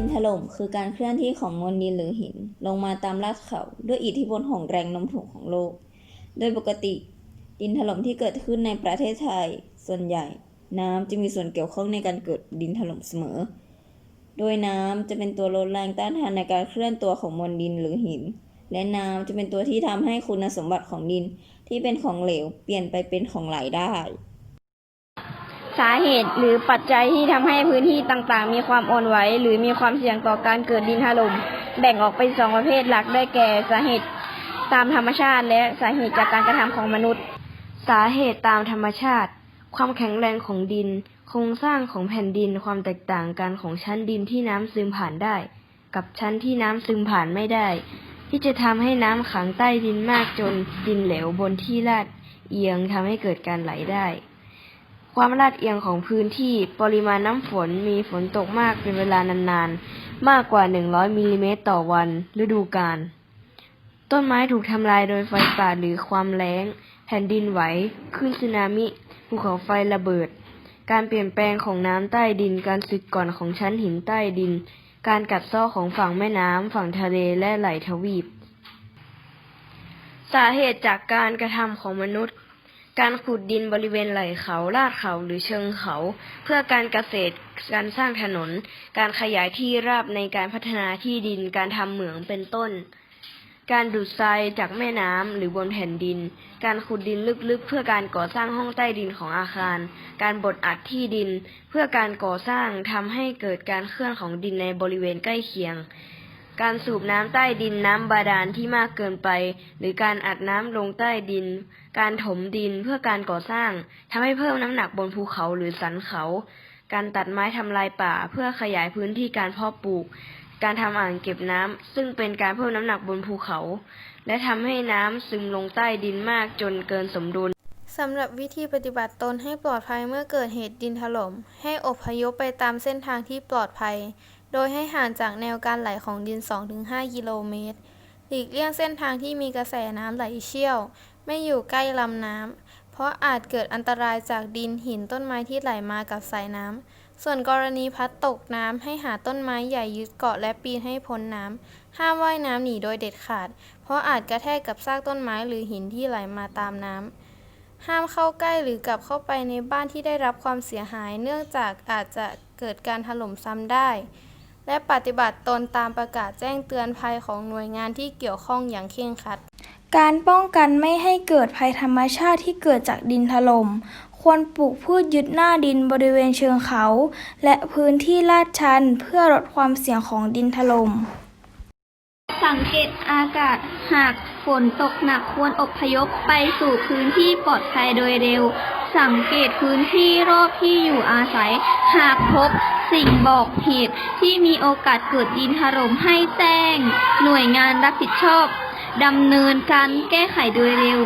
ดินถล่มคือการเคลื่อนที่ของมวลดินหรือหิน ลงมาตามลาดเขาด้วยอิทธิพลของแรงโน้มถ่วงของโลก โดยปกติ ดินถล่มที่เกิดขึ้นในประเทศไทย ส่วนใหญ่ น้ำจะมีส่วนเกี่ยวข้องในการเกิดดินถล่มเสมอ โดยน้ำจะเป็นตัวลดแรงต้านทานในการเคลื่อนตัวของมวลดินหรือหิน และน้ำจะเป็นตัวที่ทำให้คุณสมบัติของดินที่เป็นของเหลวเปลี่ยนไปเป็นของไหลได้ สาเหตุหรือปัจจัยที่ทำให้พื้นที่ต่างๆ มีความอ่อนไหวหรือมีความเสี่ยงต่อการเกิดดินถล่มแบ่งออกเป็นสองประเภทหลักได้แก่สาเหตุตามธรรมชาติ และสาเหตุจากการกระทำของมนุษย์ สาเหตุตามธรรมชาติ ความแข็งแรงของดิน โครงสร้างของแผ่นดินความแตกต่างกันของชั้นดินที่น้ำซึมผ่านได้ กับชั้นที่น้ำซึมผ่านไม่ได้ ที่จะทำให้น้ำขังใต้ดินมากจนดินเหลวบนที่ลาดเอียงทำให้เกิดการไหลได้ ความลาดเอียงของพื้นที่ ปริมาณน้ำฝน มีฝนตกมากเป็นเวลานานๆ มากกว่า 100 มิลลิเมตรต่อวัน ฤดูกาล ต้นไม้ถูกทำลายโดยไฟป่าหรือความแล้ง แผ่นดินไหว คลื่นสึนามิ ภูเขาไฟระเบิด การเปลี่ยนแปลงของน้ำใต้ดิน การสึกก่อนของชั้นหินใต้ดิน การกัดเซ้อของฝั่งแม่น้ำ ฝั่งทะเล และไหลทวีป สาเหตุจากการกระทำของมนุษย์ การขุดดินบริเวณไหล่เขาลาดเขาหรือเชิงเขา เพื่อการเกษตร การสร้างถนน การขยายที่ราบในการพัฒนาที่ดิน การทำเหมืองเป็นต้น การดูดทรายจากแม่น้ำหรือบนแผ่นดิน การขุดดินลึกๆ เพื่อการก่อสร้างห้องใต้ดินของอาคาร การบดอัดที่ดิน เพื่อการก่อสร้างทำให้เกิดการเคลื่อนของดินในบริเวณใกล้เคียง การสูบน้ำใต้ดินน้ำบาดาลที่มากเกินไป หรือการอัดน้ำลงใต้ดิน การถมดินเพื่อการก่อสร้างทำให้เพิ่มน้ำหนักบนภูเขาหรือสันเขา การตัดไม้ทำลายป่าเพื่อขยายพื้นที่การเพาะปลูก การทำอ่างเก็บน้ำซึ่งเป็นการเพิ่มน้ำหนักบนภูเขา และทำให้น้ำซึมลงใต้ดินมากจนเกินสมดุลสำหรับวิธีปฏิบัติตนให้ปลอดภัยเมื่อเกิดเหตุดินถล่ม ให้อพยพไปตามเส้นทางที่ปลอดภัย โดยให้ห่างจากแนวการไหลของดิน 2-5 กิโลเมตร หลีกเลี่ยงเส้นทางที่มีกระแสน้ำไหลเชี่ยว ไม่อยู่ใกล้ลำน้ำ เพราะอาจเกิดอันตรายจากดินหินต้นไม้ที่ไหลมากับสายน้ำ ส่วนกรณีพัดตกน้ำให้หาต้นไม้ใหญ่ยึดเกาะและปีนให้พ้นน้ำ ห้ามว่ายน้ำหนีโดยเด็ดขาด เพราะอาจกระแทกกับซากต้นไม้หรือหินที่ไหลมาตามน้ำห้ามเข้าใกล้หรือกลับเข้าไปในบ้านที่ได้รับความเสียหาย เนื่องจากอาจจะเกิดการถล่มซ้ำได้ และปฏิบัติตนตามประกาศแจ้งเตือนภัยของหน่วยงานที่เกี่ยวข้องอย่างเคร่งครัด การป้องกันไม่ให้เกิดภัยธรรมชาติที่เกิดจากดินถล่มควรปลูกพืชยึดหน้าดินบริเวณเชิงเขา และพื้นที่ลาดชันเพื่อลดความเสี่ยงของดินถล่มสังเกตอากาศหากฝนตกหนักควรอพยพไปสู่พื้นที่ปลอดภัยโดยเร็ว สังเกตพื้นที่รอบที่อยู่อาศัย หากพบสิ่งบอกเหตุที่มีโอกาสเกิดดินถล่มให้แจ้ง หน่วยงานรับผิดชอบดำเนินการแก้ไขโดยเร็ว